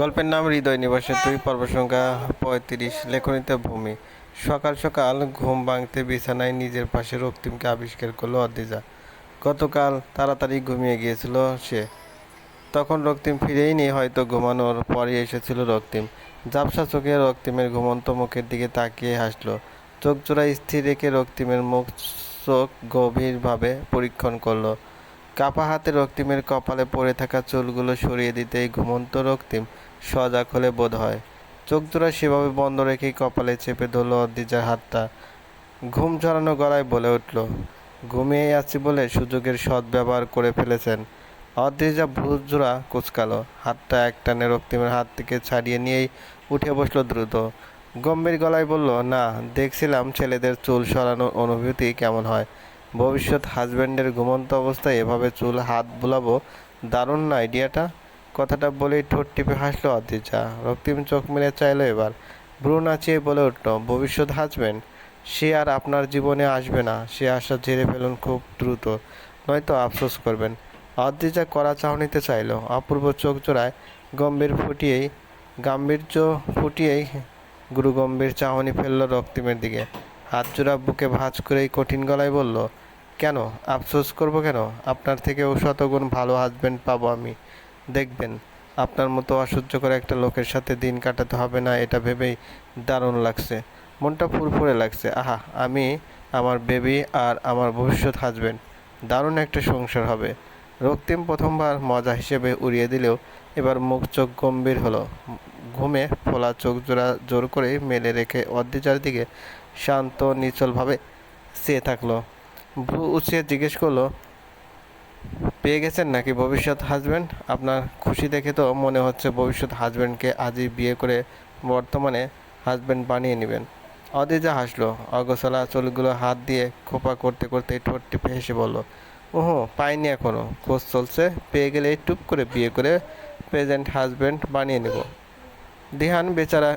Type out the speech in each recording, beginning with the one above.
গল্পের নাম হৃদয় নিবাসে দুই পর্ব সংখ্যা পঁয়ত্রিশ। লেখনীতে ভূমি। সকাল সকাল ঘুম ভাঙতে বিছানায় নিজের পাশে রক্তিমকে আবিষ্কার করল অদ্রিজা। গতকাল তাড়াতাড়ি ঘুমিয়ে গিয়েছিল সে। তখন রক্তিম ফিরেই নি হয়তো ঘুমানোর পরই এসেছিল রক্তিম। জাপসা চোখে রক্তিমের ঘুমন্ত মুখের দিকে তাকিয়ে হাসলো। চোখ জোড়া স্থির রেখে রক্তিমের মুখ, চোখ গভীরভাবে পরীক্ষণ করল। কাপা হাতে রক্তিমের কপালে পড়ে থাকা চুলগুলো সরিয়ে দিতেই ঘুমন্ত রক্তিম সজাগ হলে বোধ হয়। চোখ জোড়া সেভাবে বন্ধ রেখেই কপালে চেপে ধরল অদ্রিজার হাতটা। ঘুম ঝরানো গলায় বলে উঠল ঘুমিয়ে আছি বলে সুযোগের সদ্ব্যবহার করে ফেলেছেন। অদ্রিজা ভুজ জোড়া কুচকালো, হাতটা এক টানে রক্তিমের হাত থেকে ছাড়িয়ে নিয়েই উঠে বসল দ্রুত। গম্ভীর গলায় বলল, না, দেখছিলাম ছেলেদের চুল সরানোর অনুভূতি কেমন হয়। ভবিষ্যৎ হাজব্যান্ডের ঘুমন্ত অবস্থায় এভাবে চুল হাত বুলাবো দারুণ না আইডিয়াটা কথাটা বলেই ঠোঁট টিপে হাসলো অদ্রিজা রক্তিম চোখ মেলে চাইলো এবার। ভ্রু নাচিয়ে বলে উঠল, ভবিষ্যৎ হাজব্যান্ড সে আর আপনার জীবনে আসবে না। সে আশা ঝেড়ে ফেলুন খুব দ্রুত। নয়তো আফসোস করবেন। অদ্রিজা করা চাহনিতে চাইলো। অপূর্ব চোখ জোড়ায় গম্ভীর ফুটিয়েই, গাম্ভীর্য ফুটিয়েই গুরু গম্ভীর চাহনি ফেলল রক্তিমের দিকে। হাত জোড়া বুকে ভাঁজ করেই কঠিন গলায় বলল, কেন? আফসোস করব কেন? আপনার থেকেও শতগুণ ভালো হাজবেন্ড পাবো আমি। দেখবেন। আপনার মতো অসহ্য করে একটা লোকের সাথে দিন কাটাতে হবে না, এটা ভেবেই দারুণ লাগছে। মনটা ফুরফুরে লাগছে। আহা, আমি, আমার বেবি আর আমার ভবিষ্যৎ হাজবেন্ড দারুণ একটা সংসার হবে। রক্তিম প্রথমবার মজা হিসেবে উড়িয়ে দিলেও এবার মুখ চোখ গম্ভীর হলো। ঘুমে ফোলা চোখ জোড়া জোর করে মেলে রেখে অদ্রিজার দিকে শান্ত, নিচলভাবে চেয়ে থাকল। ভ্রু উঁচিয়ে জিজ্ঞেস করল পেয়ে গেছেন নাকি ভবিষ্যৎ হাজব্যান্ড আপনার খুশি দেখে তো মনে হচ্ছে ভবিষ্যৎ হাজব্যান্ডকে আজই বিয়ে করে বর্তমানে হাজব্যান্ড বানিয়ে নেবেন। অদিজা হাসলো, অগোছলা চুলগুলো হাত দিয়ে খোপা করতে করতে ঠোঁট টিপে হেসে বলল, ওহো, পাইনি এখনও খোঁজ চলছে, পেয়ে গেলে টুপ করে বিয়ে করে প্রেজেন্ট হাজব্যান্ড বানিয়ে নেব। দিহান বেচারা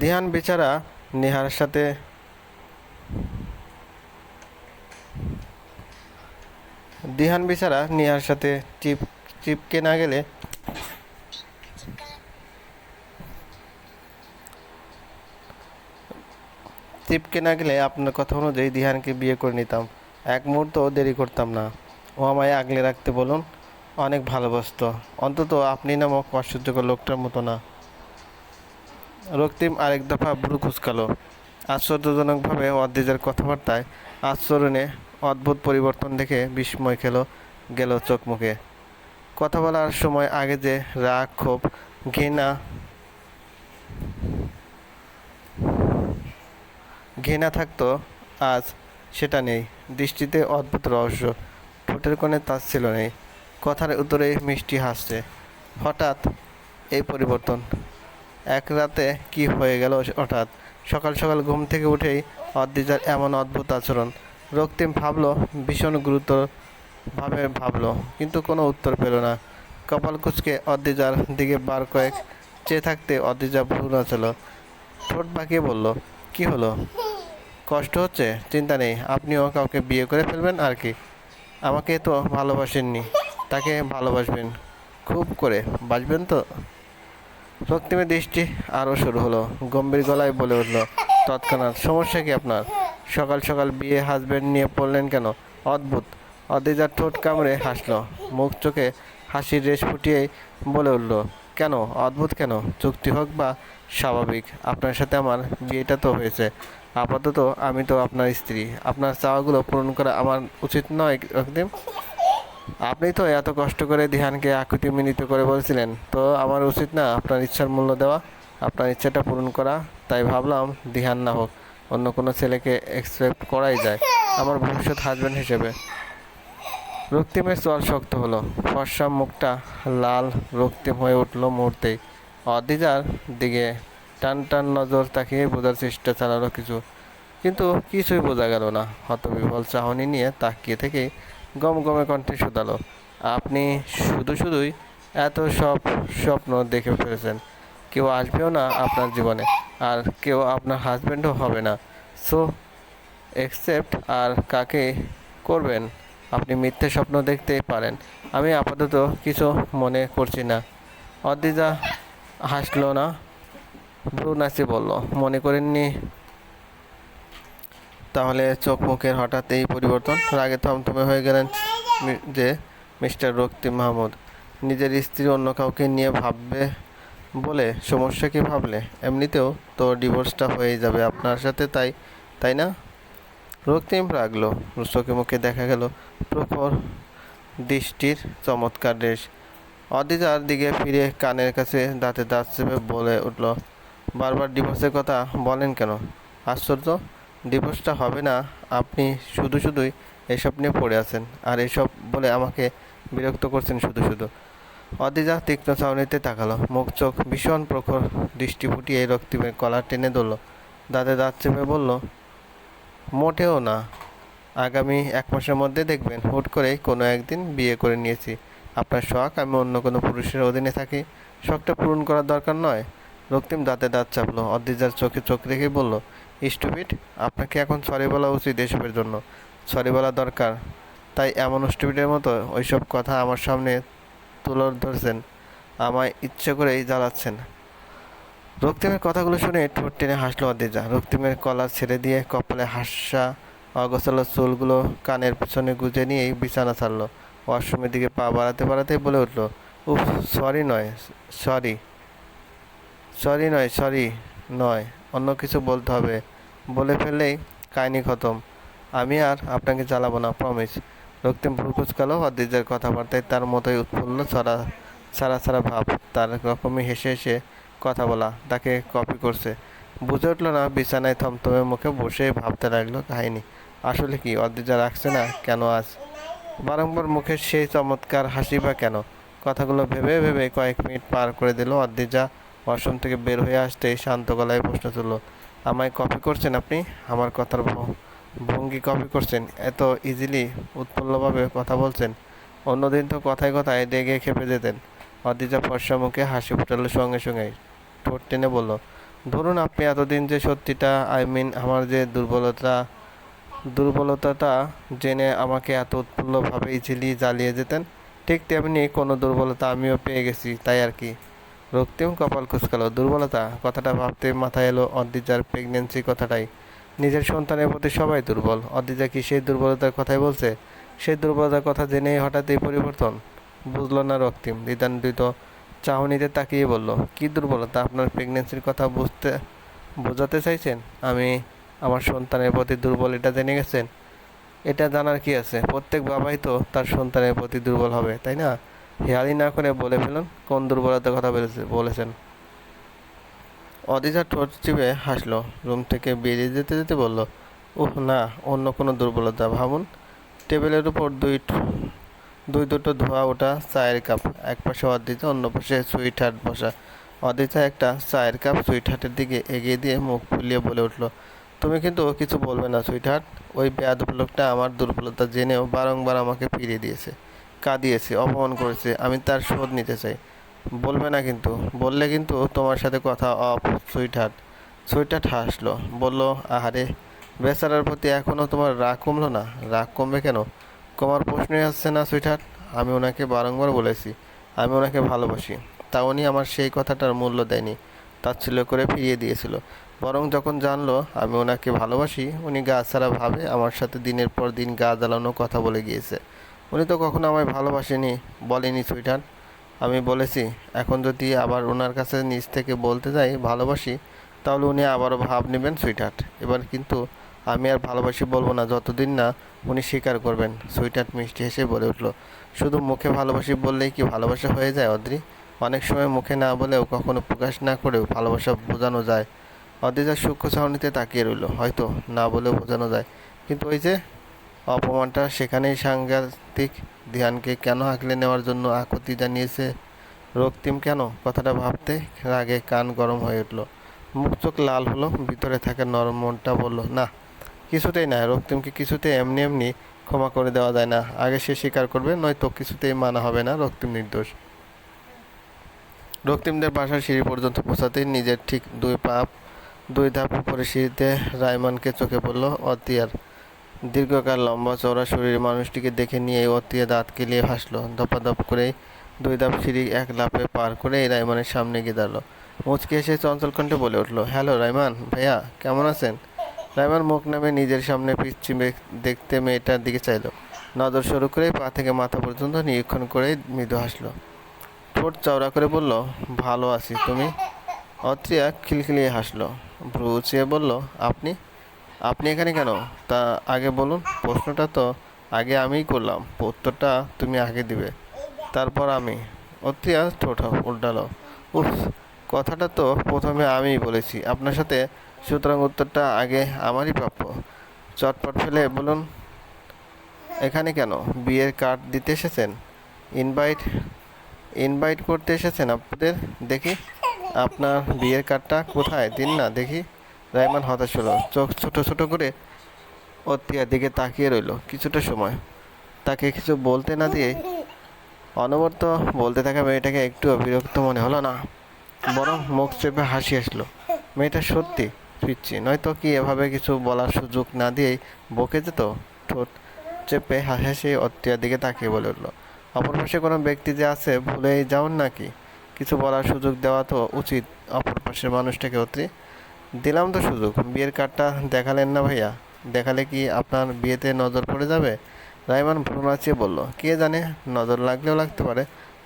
দিহান বেচারা নেহার সাথে দিহান বেচারা নেহার সাথে চিপ চিপকে না গেলে চিপকে না গেলে আপনার কথা অনুযায়ী দিহানকে বিয়ে করে নিতাম। এক মুহূর্ত দেরি করতাম না। ও আমায় আগলে রাখতে বলুন, অনেক ভালোবাসতো। অন্তত আপনি নামক আশ্চর্যকর লোকটার মতো না। রক্তিম আরেক দফা ভ্রু কুচকালো আশ্চর্যজনকভাবে অদ্রিজার কথাবার্তায় আচরণে অদ্ভুত পরিবর্তন দেখে বিস্ময় খেলো, গেল চোখ মুখে। কথা বলার সময় আগে যে রাগ ক্ষোভ ঘৃণা ঘৃণা থাকতো, আজ সেটা নেই। দৃষ্টিতে অদ্ভুত রহস্য, ঠোঁটের কোণে তাচ্ছিল নেই। কথার উত্তরে মিষ্টি হাসছে। হঠাৎ এই পরিবর্তন। এক রাতে কি হয়ে গেল হঠাৎ? সকাল সকাল ঘুম থেকে উঠেই অদ্রিজার এমন অদ্ভুত আচরণ। রক্তিম ভাবলো, ভীষণ গুরুতর ভাবে ভাবলো, কিন্তু কোনো উত্তর পেল না। কপাল কুচকে অদ্রিজার দিকে বার কয়েক চেয়ে থাকতে অদ্রিজা ভুল নাচল ঠোঁট বাঁকিয়ে বলল, কি হলো? কষ্ট হচ্ছে? চিন্তা নেই, আপনিও কাউকে বিয়ে করে ফেলবেন আর কি? আমাকে তো ভালোবাসেননি, তাকে ভালোবাসবেন। খুব করে বাসবেন তো? রক্তিমের দৃষ্টি আরও শুরু হলো, গম্ভীর গলায় বলে উঠল, তৎক্ষণাৎ, সমস্যা কি আপনার? সকাল সকাল বিয়ে হাজবেন্ড নিয়ে পড়লেন কেন? অদ্ভুত। অদ্রিজার ঠোঁট কামড়ে হাসলো। মুখ চোখে হাসির রেশ ফুটিয়েই বলে উঠল, কেন? অদ্ভুত কেন? চুক্তি হোক বা স্বাভাবিক, আপনার সাথে আমার বিয়েটা তো হয়েছে। আপাতত আমি তো আপনার স্ত্রী। আপনার চাওয়াগুলো পূরণ করা আমার উচিত নয়, রক্তিম। আপনি তো এত কষ্ট করে ধ্যানকে আকুতি মিনিত করে বলছিলেন। তো আমার উচিত না আপনার ইচ্ছার মূল্য দেওয়া, আপনার ইচ্ছাটা পূরণ করা? তাই ভাবলাম ধ্যান না হোক। অন্য কোনো ছেলেকে এক্সপেক্ট করাই যায়। আমার ভবিষ্যৎ হাজব্যান্ড হিসেবে। রক্তিমের চল শক্ত হলো। ফর্সা মুখটা লাল, রক্তিম হয়ে উঠল মুহূর্তেই। অদিজার দিকে টান টান নজর তাকিয়ে বোঝার চেষ্টা চালালো কিছু। কিন্তু কিছুই বোঝা গেল না। হতবিহল চাহনি নিয়ে তাকিয়ে থেকে গম গমে কণ্ঠে শুধালো, আপনি শুধু শুধুই এত সব স্বপ্ন দেখে ফেলেছেন। কেউ আসবেও না আপনার জীবনে, আর কেউ আপনার হাজব্যান্ডও হবে না। সো একসেপ্ট আর কাকে করবেন? আপনি মিথ্যে স্বপ্ন দেখতেই পারেন। আমি আপাতত কিছু মনে করছি না। অদ্রিজা হাসলো না। ভ্রু নাচি বলল, মনে করেননি তাহলে চোখ মুখের হঠাৎ এই পরিবর্তন? রাগে থমথমে হয়ে গেলেন যে মিস্টার রক্তিম মাহমুদ। নিজের স্ত্রী অন্য কাউকে নিয়ে ভাববে বলে, সমস্যা কি ভাবলে? এমনিতেও তো ডিভোর্সটা হয়েই যাবে আপনার সাথে, তাই তাই না? রক্তিম রাগলো। চোখে মুখে দেখা গেল প্রখর দৃষ্টির চমৎকার রেশ। অদিতার দিকে ফিরে কানের কাছে দাঁতে দাঁত চেপে বলে উঠল, বারবার ডিভোর্সের কথা বলেন কেন? আশ্চর্য, ডিভোর্সটা হবে না। আপনি শুধু শুধুই এসব নিয়ে পড়ে আছেন, আর এসব বলে আমাকে বিরক্ত করছেন শুধু শুধু। অদিজা তীক্ষ্ণ চাউনিতে তাকালো। মুখ, চোখ ভীষণ প্রখর। দৃষ্টি ফুটিয়ে রক্তিমের কলার টেনে ধরল। দাঁতে দাঁত চেপে বলল, মোটেও না। আগামী এক মাসের মধ্যে দেখবেন। হুট করে কোনো একদিন বিয়ে করে নিয়েছি। আপনার শখ, আমি অন্য কোনো পুরুষের অধীনে থাকি। শখটা পূরণ করার দরকার নয়। রক্তিম দাঁতে দাঁত চাপলো। অদ্রিজার চোখে চোখ রেখে বলল স্টুপিট আপনাকে এখন সরি বলা উচিত এসবের জন্য। সরি বলা দরকার। তাই এমন স্টুপিটের মতো ওইসব কথা আমার সামনে তুলে ধরছেন। আমায় ইচ্ছে করেই জ্বালাচ্ছেন। রক্তিমের কথাগুলো শুনে ঠোঁট টেনে হাসলো অদ্রিজা। রক্তিমের কলা ছেড়ে দিয়ে কপালে হাসা অগোছালো চুলগুলো কানের পিছনে গুজে নিয়েই বিছানা ছাড়লো। ওয়াশরুমের দিকে পা বাড়াতে বাড়াতে বলে উঠল, উফ, সরি নয়, সরি। সরি নয় সরি নয়, অন্য কিছু বলতে হবে। বলে ফেললেই কাহিনি খতম। আমি আর আপনাকে জ্বালাবো না প্রমিস রক্তিম ভুল কুচকালো অদ্রিজার কথাবার্তায় তার মতোই উৎফুল্ল ছড়া ছাড়া ছাড়া ভাব। তার রকমই হেসে হেসে কথা বলা, তাকে কপি করছে। বুঝে উঠল না, বিছানায় থমথমে মুখে বসে ভাবতে লাগল কাহিনী। আসলে কি অদ্রিজা রাখছে না কেন আজ? বারংবার মুখের সেই চমৎকার হাসি বা কেন? কথাগুলো ভেবে ভেবে কয়েক মিনিট পার করে দিল অদ্রিজা ওয়াশরুম থেকে বের হয়ে আসতেই শান্ত গলায় প্রশ্ন তুলল, আমায় কপি করছেন আপনি? আমার কথার ভঙ্গি কপি করছেন, এত ইজিলি উৎফুল্লভাবে কথা বলছেন। অন্যদিন তো কথায় কথায় রেগে খেপে যেতেন। অদ্রিজা ফর্সা মুখে হাসি ফুটালো সঙ্গে সঙ্গে। ঠোঁট টেনে বলল, ধরুন আপনি এতদিন যে সত্যিটা আই মিন আমার যে দুর্বলতা, দুর্বলতাটা জেনে আমাকে এত উৎফুল্লভাবে ইজিলি জ্বালিয়ে যেতেন, ঠিক তেমনি কোনো দুর্বলতা আমিও পেয়ে গেছি, তাই আর কি? রক্তিম কপাল কুচকালো। দুর্বলতা? কথাটা ভাবতে মাথায় এলো অদ্রিজার প্রেগনেন্সি কথাটাই। নিজের সন্তানের প্রতি সবাই দুর্বল। অদ্রিজা কি সেই দুর্বলতার কথাই বলছে? সেই দুর্বলতার কথা জেনেই হঠাৎ এই পরিবর্তন। বুঝলো না রক্তিম দ্বিধান্বিত চাহনিতে তাকিয়ে বলল, কি দুর্বলতা? আপনার প্রেগনেন্সির কথা বুঝতে, বোঝাতে চাইছেন? আমি আমার সন্তানের প্রতি দুর্বল, এটা জেনে গেছেন? এটা জানার কি আছে? প্রত্যেক বাবাই তো তার সন্তানের প্রতি দুর্বল হবে, তাই না? হেয়ালি না করে বলে ফেলুন, কোন দুর্বলতার কথা বলেছে, বলেছেন। অদিজা ঠোঁট চিপে হাসলো, রুম থেকে বেরিয়ে যেতে যেতে বলল উহ না, অন্য কোনো দুর্বলতা, ভাবুন। টেবিলের উপর দুই দুই দুটো ধোয়া ওঠা চায়ের কাপ, এক পাশে অদিতা, অন্য পাশে সুইট হার্ট বসা। অদিতা একটা চায়ের কাপ সুইট হার্টের দিকে এগিয়ে দিয়ে মুখ ফুলিয়ে বলে উঠল, তুমি কিন্তু ও কিছু বলবে না সুইট হার্ট ওই বেয়াদব লোকটা আমার দুর্বলতা জেনেও বারংবার আমাকে ফিরিয়ে দিয়েছে, কাঁদিয়েছে, অপমান করেছে, আমি তার শোধ নিতে চাই। বলবে না কিন্তু। বললে কিন্তু তোমার সাথে কথা of sweetheart sweetheart হাসলো। বলল, আহারে, বেচারার প্রতি এখনও তোমার রাগ কমলো না? রাগ কমবে কেন? কমার প্রশ্নই আসছে না সুইটহার্ট আমি ওনাকে বারংবার বলেছি, আমি ওনাকে ভালোবাসি। তা উনি আমার সেই কথাটার মূল্য দেয়নি। তাচ্ছিল্য করে ফিরিয়ে দিয়েছিল। বরং যখন জানলো, আমি ওনাকে ভালোবাসি, উনি গা ছাড়া ভাবে আমার সাথে দিনের পর দিন গা জ্বালানো কথা বলে গিয়েছে। উনি তো কখনো আমায় ভালোবাসেনি, বলেনি সুইটহার্ট আমি বলেছি, এখন যদি আবার ওনার কাছে নিজ থেকে বলতে যাই, ভালোবাসি, তাহলে উনি আবারও ভাব নেবেন সুইটহার্ট এবার কিন্তু আমি আর ভালোবাসি বলব না, যতদিন না উনি স্বীকার করবেন সুইটহার্ট মিষ্টি হেসে বলে উঠল। শুধু মুখে ভালোবাসি বললেই কি ভালোবাসা হয়ে যায়, অদ্রি? অনেক সময় মুখে না বলেও কখনো প্রকাশ না করেও ভালোবাসা বোঝানো যায়। অদ্রিজার সূক্ষ্ম ছাউনিতে তাকিয়ে রইল, হয়তো না বলেও বোঝানো যায়। কিন্তু ওই যে অপমানটা সেখানেই সাংঘাতিক ধ্যানকে কেন আঁকলে নেওয়ার জন্য আকুতি জানিয়েছে রক্তিম কেন? কথাটা ভাবতে রাগে কান গরম হয়ে উঠল। মুখ চোখ লাল হলো, ভিতরে থাকা নরম মনটা বলল, না, কিছুতেই না, রক্তিমকে কিছুতেই এমনি এমনি ক্ষমা করে দেওয়া যায় না। আগে সে স্বীকার করবে, নয়তো কিছুতেই মানা হবে না, রক্তিম নির্দোষ। রক্তিমদের বাসার সিঁড়ি পর্যন্ত পৌঁছাতেই নিজের ঠিক দুই পাপ দুই ধাপ উপরে সিঁড়িতে রায়মানকে চোখে পড়ল অতিয়ার। দীর্ঘকাল লম্বা চওড়া শরীরের মানুষটিকে দেখে নিয়ে অতিয়া দাঁত কেলিয়ে হাসলো। দপাদপ করে দুই ধাপ সিঁড়ি এক লাফে পার করে রাইমানের সামনে গিয়ে দাঁড়াল। মুচকে এসে চঞ্চল কণ্ঠে বলে উঠল, হ্যালো রাইমান, ভাইয়া, কেমন আছেন? রাইমান মুখ নামে নিজের সামনে পিচ্ছি দেখতে মেয়েটার দিকে চাইলো। নজর শুরু করে পা থেকে মাথা পর্যন্ত নিরীক্ষণ করে মৃদু হাসলো। ঠোঁট চওড়া করে বলল, ভালো আছি, তুমি? অত্রিয়া খিলখিলিয়ে হাসলো। ভ্রু উঁচিয়ে বলল, আপনি? আপনি এখানে কেন? তা আগে বলুন, প্রশ্নটা তো আগে আমিই করলাম, উত্তরটা তুমি আগে দিবে। তারপর আমি। অত্রিয়া ঠোঁট উল্টালো। উফ, কথাটা তো প্রথমে আমিই বলেছি। আপনার সাথে সুতরাং উত্তরটা আগে আমারই প্রাপ্য। চটপট ফেলে বলুন, এখানে কেন? বিয়ের কার্ড দিতে এসেছেন? ইনভাইট ইনভাইট করতে এসেছেন আপনাদের? দেখি, আপনার বিয়ের কার্ডটা কোথায়? দিন না, দেখি। রাইমান হতাশ হলো। চোখ ছোট ছোট করে অতিয়ার দিকে তাকিয়ে রইল কিছুটা সময়। তাকে কিছু বলতে না দিয়ে অনবরত বলতে থাকা মেয়েটাকে একটু বিরক্ত মনে হলো না, বরং মুখ চেপে হাসি আসলো। মেয়েটা সত্যি ফিরছি নয়তো কি এভাবে কিছু বলার সুযোগ না দিয়েই বকে যেত? ঠোঁট চেপে হাসি হাসি অত্যার দিকে তাকিয়ে বলে উঠল, অপর পাশে কোনো ব্যক্তি যে আছে, ভুলেই যাওন নাকি? কিছু বলার সুযোগ দেওয়া তো উচিত অপর পাশের মানুষটাকে অত্রি। দিলাম তো সুযোগ। বিয়ের কার্ডটা দেখালেন না ভাইয়া? দেখালে কি আপনার বিয়েতে নজর পড়ে যাবে? রাইমান ভ্রু নাচিয়ে বলল, কে জানে, নজর লাগলেও লাগতে পারে।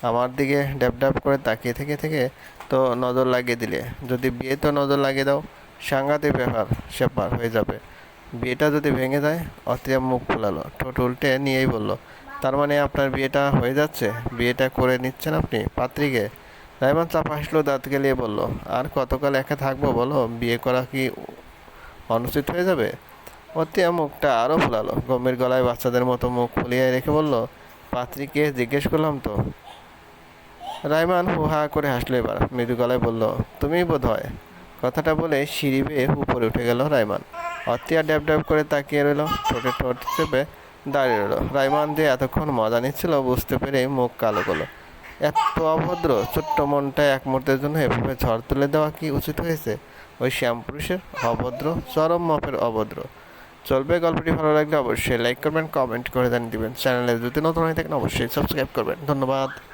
আমার দিকে ড্যাব ড্যাব করে তাকিয়ে থেকে থেকে তো নজর লাগিয়ে দিলে। যদি বিয়ে তো নজর লাগিয়ে দাও, সাংঘাতিক ব্যাপার স্যাপার হয়ে যাবে। বিয়েটা যদি ভেঙে যায়, অত্রিয়া মুখ ফুলালো। ঠোঁট উল্টে নিয়েই বলল, তার মানে আপনার বিয়েটা হয়ে যাচ্ছে? বিয়েটা করে নিচ্ছেন আপনি, পাত্রীকে? রাইমান চাপা হাসলো দাঁত গেলিয়ে বলল, আর কতকাল একা থাকব বলো? বিয়ে করা কি অনুচিত হয়ে যাবে? অতিয়া মুখটা আরও ফুলালো, গম্ভীর গলায় বাচ্চাদের মতো মুখ ফুলিয়ে রেখে বলল, পাত্রীকে জিজ্ঞেস করলাম তো? রাইমান হুহা করে হাসলো এবার, মৃদু গলায় বলল তুমিই বোধ হয় কথাটা বলে সিঁড়ি বেয়ে উপরে উঠে গেল রাইমান অতিয়া ড্যাব ড্যাব করে তাকিয়ে রইল, ঠোঁটে ঠোঁট চেপে দাঁড়িয়ে রইল। রাইমান যে এতক্ষণ মজা নিচ্ছিল, বুঝতে পেরে মুখ কালো করল। এত অভদ্র, ছোট্ট মনটা এক মুহূর্তের জন্য এভাবে ঝড় তুলে দেওয়া কি উচিত হয়েছে? ওই শ্যামপুরুষের অভদ্র, চরম মাপের অভদ্র। চলবে গল্পটি ভালো লাগলে অবশ্যই লাইক করবেন কমেন্ট করে জানিয়ে দিবেন। চ্যানেলে যদি নতুন হয়ে থাকেন, অবশ্যই সাবস্ক্রাইব করবেন। ধন্যবাদ।